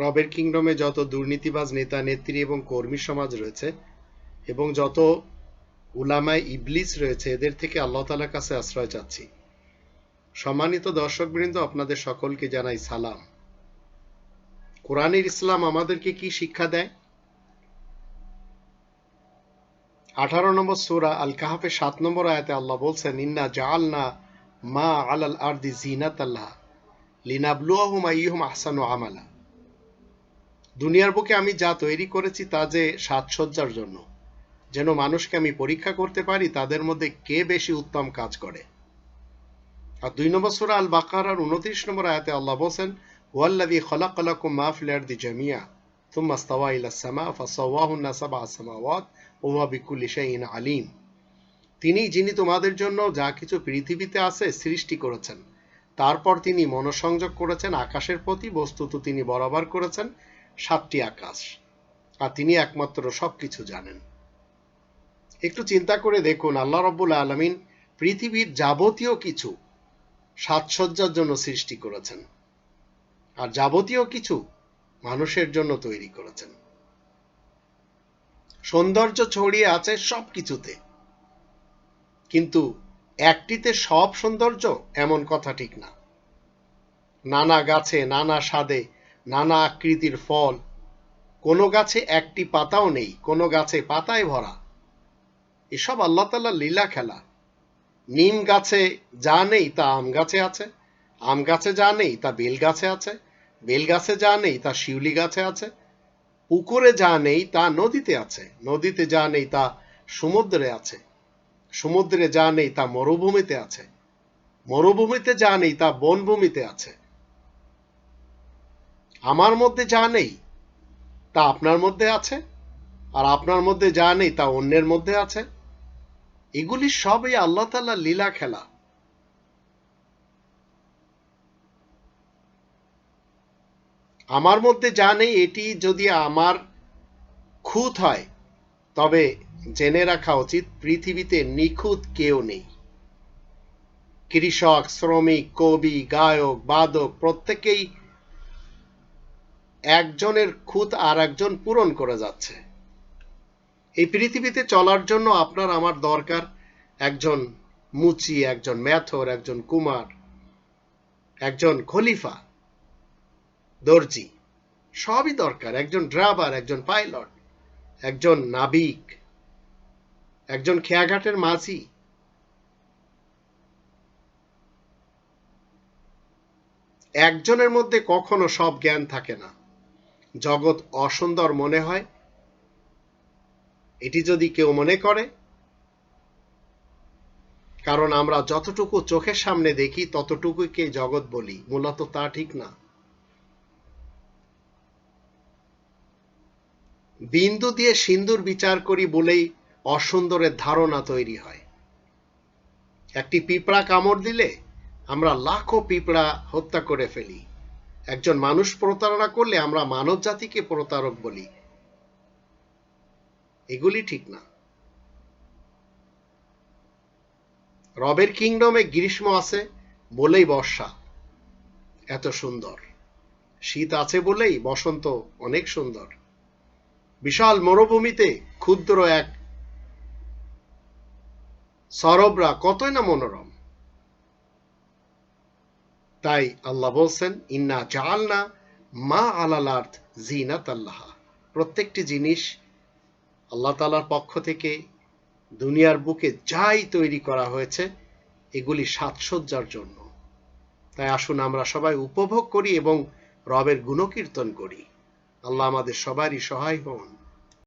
রবের কিংডমে যত দুর্নীতিবাজ নেতা, নেত্রী এবং কর্মী সমাজ রয়েছে এবং যত উলামায় ইবলিস রয়েছে, এদের থেকে আল্লাহ তালার কাছে আশ্রয় চাচ্ছি। সম্মানিত দর্শকবৃন্দ, আপনাদের সকলকে জানাই সালাম। কোরআনের ইসলাম আমাদেরকে কি শিক্ষা দেয়? আঠারো নম্বর সুরা আল কাহাফে সাত নম্বর আয়াতে আল্লাহ বলছেন, ইন্না জাআলনা মা আলাল আরদি জিনাত আল্লাহ লিনাবলুয়াহুম আইয়ুহুম আহসানু আমালা। দুনিয়ার বুকে আমি যা তৈরি করেছি তা যে সাজসজ্জার জন্য। যেন মানুষকে আমি পরীক্ষা করতে পারি, তাদের মধ্যে কে বেশি উত্তম কাজ করে। আর দুই নম্বর সুরা আল বাকারার উনত্রিশ নম্বর আয়াতে আল্লাহ বলছেন ওয়াল্লাযী খালাকালাকুম মা ফিল আরদি জামিয়া থুম্মা ইস্তাওয়া ইলা সামা ফাসাওয়াহুন্না সাবআ সামাওয়াত, ওয়া বিকুল্লি শাইইন আলিম। তিনি, যিনি তোমাদের জন্য যা কিছু পৃথিবীতে আছে সৃষ্টি করেছেন, তারপর তিনি মনোসংযোগ করেছেন, আকাশের প্রতি বস্তুত তিনি বরাবর করেছেন সাতটি আকাশ, আর তিনি একমাত্র সবকিছু জানেন। একটু চিন্তা করে দেখুন, আল্লাহ রব্বুল আলমিন পৃথিবীর যাবতীয় কিছু সাজসজ্জার জন্য সৃষ্টি করেছেন, আর যাবতীয় কিছু মানুষের জন্য তৈরি করেছেন। সৌন্দর্য ছড়িয়ে আছে সব কিছুতে কিন্তু একটিতে সব সৌন্দর্য এমন কথা ঠিক না। নানা গাছে, নানা স্বাদে নানা আকৃতির ফল। কোনো গাছে একটি পাতাও নেই, কোনো গাছে পাতায় ভরা। এসব আল্লাহ তাল্লাহ লীলা খেলা। নিম গাছে যা নেই তা আম গাছে আছে, আম গাছে যা নেই তা বেল গাছে আছে, বেল গাছে যা নেই তা শিউলি গাছে আছে, পুকুরে যা নেই তা নদীতে আছে, নদীতে যা নেই তা সমুদ্রে আছে, সমুদ্রে যা নেই তা মরুভূমিতে আছে, মরুভূমিতে যা নেই তা বনভূমিতে আছে। আমার মধ্যে যা নেই, তা আপনার মধ্যে আছে, আর আপনার মধ্যে যা নেই, তা অন্যের মধ্যে আছে। এগুলি সবই আল্লাহ তাল্লাহ লীলা খেলা। আমার মধ্যে যা নেই, এটি যদি আমার খুঁত হয়, তবে জেনে রাখা উচিত, পৃথিবীতে নিখুঁত কেউ নেই। কৃষক, শ্রমিক, কবি, গায়ক, বাদক, প্রত্যেকেই একজনের খুঁত আর একজন পূরণ করে যাচ্ছে। এই পৃথিবীতে চলার জন্য আপনার আমার দরকার একজন মুচি, একজন ম্যাথর, একজন কুমার, একজন খলিফা, দর্জি, সবই দরকার। একজন ড্রাইভার, একজন পাইলট, একজন নাবিক, একজন খেয়াঘাটের মাঝি। একজনের মধ্যে কখনো সব জ্ঞান থাকে না। জগৎ অসুন্দর মনে হয়। এটি যদি কেউ মনে করে, কারণ আমরা যতটুকু চোখের সামনে দেখি, ততটুকুকে জগৎ বলি। মূলত তা ঠিক না। বিন্দু দিয়ে সিন্দুর বিচার করি বলেই অসুন্দরের ধারণা তৈরি হয়। একটি পিঁপড়া কামড় দিলে আমরা লাখো পিঁপড়া হত্যা করে ফেলি। একজন মানুষ প্রতারণা করলে আমরা মানব জাতিকে প্রতারক বলি। এগুলি ঠিক না। রবের কিংডমে গ্রীষ্ম আছে বলেই বর্ষা। এত সুন্দর। শীত আছে বলেই বসন্ত অনেক সুন্দর। বিশাল মরুভূমিতে ক্ষুদ্র এক সরবরা কতই না মনোরম। তাই আল্লাহ বলছেন, ইন্না জালনা মা আলালার্থ জিনাত আল্লাহ প্রত্যেকটি জিনিস আল্লাহ তালার পক্ষ থেকে দুনিয়ার বুকে যাই তৈরি করা হয়েছে, এগুলি সাজসজ্জার জন্য। তাই আসুন আমরা সবাই উপভোগ করি এবং রবের গুণকীর্তন করি। আল্লাহ আমাদের সবারই সহায় হন।